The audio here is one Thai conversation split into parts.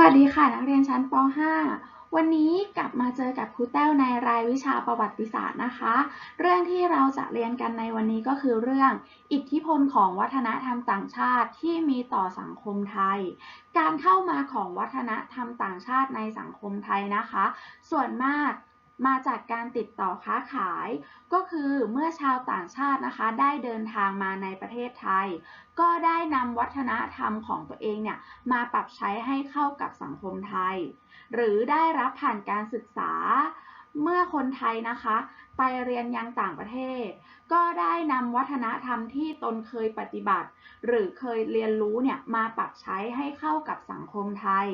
วัสดีค่ะ นักเรียนชั้นป .5 วันนี้กลับมาเจอกับครูแต้วในรายวิชาประวัติศาสตร์นะคะ เรื่องที่เราจะเรียนกันในวันนี้ก็คือเรื่องอิทธิพลของวัฒนธรรมต่างชาติที่มีต่อสังคมไทย การเข้ามาของวัฒนธรรมต่างชาติในสังคมไทยนะคะ ส่วนมาก มาจากการติดต่อค้าขาย ก็คือเมื่อชาวต่างชาตินะคะได้เดินทางมาในประเทศไทย ก็ได้นำวัฒนธรรมของตัวเองเนี่ยมาปรับใช้ให้เข้ากับสังคมไทย หรือได้รับผ่านการศึกษา เมื่อคนไทยนะคะ ไปเรียนยังต่างประเทศ ก็ได้นำวัฒนธรรมที่ตนเคยปฏิบัติ หรือเคยเรียนรู้เนี่ยมาปรับใช้ให้เข้ากับสังคมไทย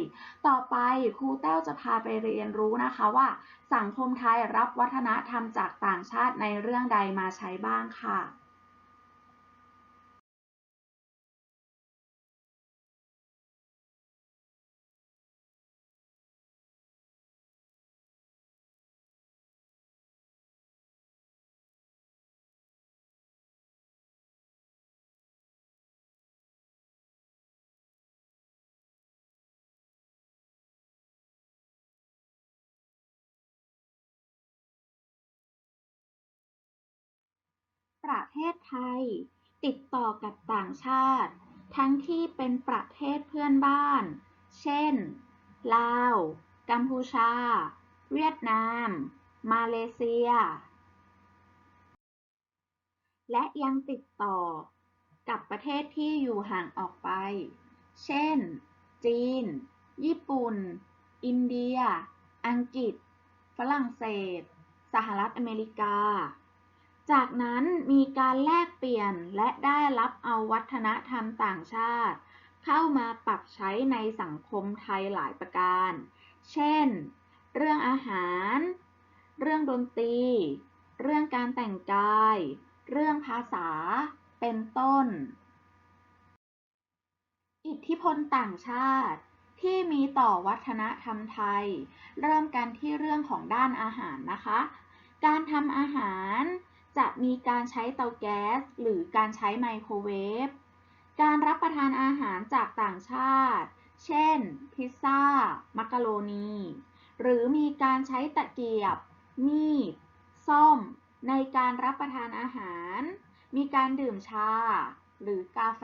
ต่อไปครูแต้วจะพาไปเรียนรู้นะคะว่า สังคมไทยรับวัฒนธรรมจากต่างชาติในเรื่องใดมาใช้บ้างค่ะ ประเทศไทย ติดต่อกับต่างชาติ ทั้งที่เป็นประเทศเพื่อนบ้าน เช่น ลาว กัมพูชา เวียดนาม มาเลเซีย และยังติดต่อกับประเทศที่อยู่ห่างออกไป เช่น จีน ญี่ปุ่น อินเดีย อังกฤษ ฝรั่งเศส สหรัฐอเมริกา จากนั้นมีการแลกเปลี่ยนและได้รับเอาวัฒนธรรมต่างชาติ เข้ามาปรับใช้ในสังคมไทยหลายประการ เช่น เรื่องอาหาร เรื่องดนตรี เรื่องการแต่งกาย เรื่องภาษา เป็นต้น อิทธิพลต่างชาติที่มีต่อวัฒนธรรมไทย เริ่มกันที่เรื่องของด้านอาหารนะคะ การทำอาหาร จะมีการใช้เตาแก๊ส หรือการใช้ไมโครเวฟ การรับประทานอาหารจากต่างชาติ เช่น พิซซ่า มักกะโรนี หรือมีการใช้ตะเกียบ มีด ส้อม ในการรับประทานอาหาร มีการดื่มชา หรือกาแฟ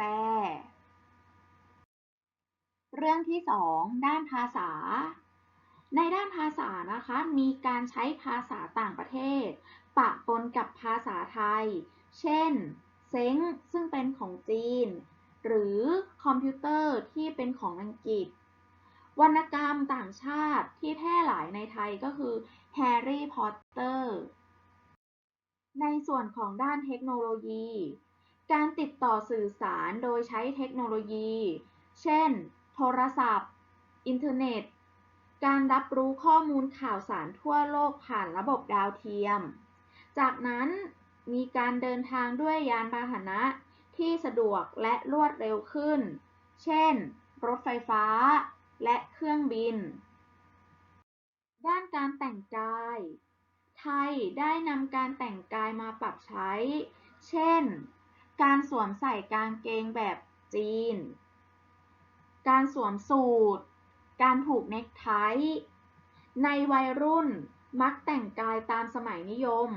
เรื่องที่ 2 ด้านภาษาในด้านภาษานะคะ มีการใช้ภาษาต่างประเทศ ปะปนกับภาษาไทย เช่น เซ้งซึ่งเป็นของจีน หรือคอมพิวเตอร์ที่เป็นของอังกฤษ วรรณกรรมต่างชาติที่แพร่หลายในไทยก็คือแฮร์รี่พอตเตอร์ในส่วนของด้านเทคโนโลยี การติดต่อสื่อสารโดยใช้เทคโนโลยี เช่น โทรศัพท์ อินเทอร์เน็ต การรับรู้ข้อมูลข่าวสารทั่วโลกผ่านระบบดาวเทียม จากนั้นมีการเดินทางด้วยยานพาหนะที่สะดวกและรวดเร็วขึ้น เช่น รถไฟฟ้าและเครื่องบิน ด้านการแต่งกาย ไทยได้นำการแต่งกายมาปรับใช้ เช่น การสวมใส่กางเกงแบบจีน การสวมสูท การผูกเนคไท ในวัยรุ่นมักแต่งกายตามสมัยนิยม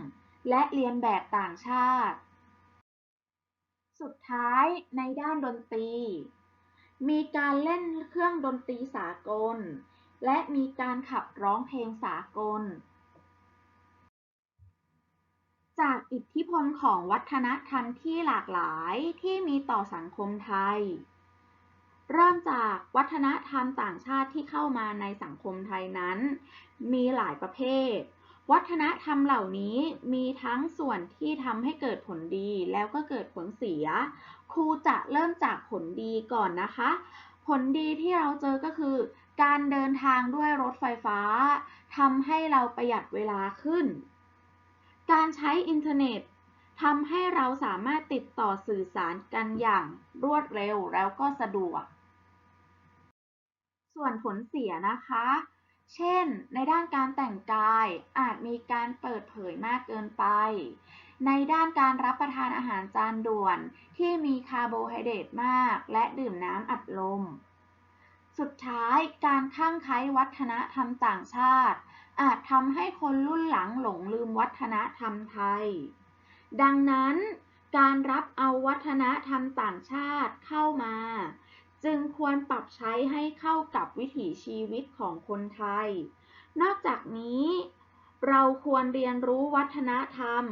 และเรียนแบบต่างชาติ สุดท้ายในด้านดนตรี มีการเล่นเครื่องดนตรีสากล และมีการขับร้องเพลงสากล จากอิทธิพลของวัฒนธรรมที่หลากหลายที่มีต่อสังคมไทย เริ่มจากวัฒนธรรมต่างชาติที่เข้ามาในสังคมไทยนั้น มีหลายประเภท วัฒนธรรมเหล่านี้มีทั้งส่วนที่ทำให้เกิดผลดีแล้วก็เกิดผลเสีย ครูจะเริ่มจากผลดีก่อนนะคะ ผลดีที่เราเจอก็คือ การเดินทางด้วยรถไฟฟ้าทำให้เราประหยัดเวลาขึ้น การใช้อินเทอร์เน็ตทำให้เราสามารถติดต่อสื่อสารกันอย่างรวดเร็วแล้วก็สะดวก ส่วนผลเสียนะคะ เช่น ในด้านการแต่งกายอาจมีการเปิดเผยมากเกินไป ในด้านการรับประทานอาหารจานด่วนที่มีคาร์โบไฮเดรตมาก และดื่มน้ำอัดลม สุดท้ายการข้างไคล้วัฒนธรรมต่างชาติ อาจทำให้คนรุ่นหลังหลงลืมวัฒนธรรมไทย ดังนั้นการรับเอาวัฒนธรรมต่างชาติเข้ามา จึงควรปรับใช้ให้เข้ากับวิถีชีวิตของคนไทย นอกจากนี้ เราควรเรียนรู้วัฒนธรรม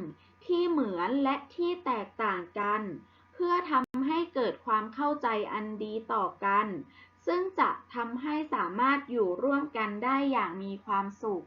ที่เหมือนและที่แตกต่างกัน เพื่อทำให้เกิดความเข้าใจอันดีต่อกัน ซึ่งจะทำให้สามารถอยู่ร่วมกันได้อย่างมีความสุข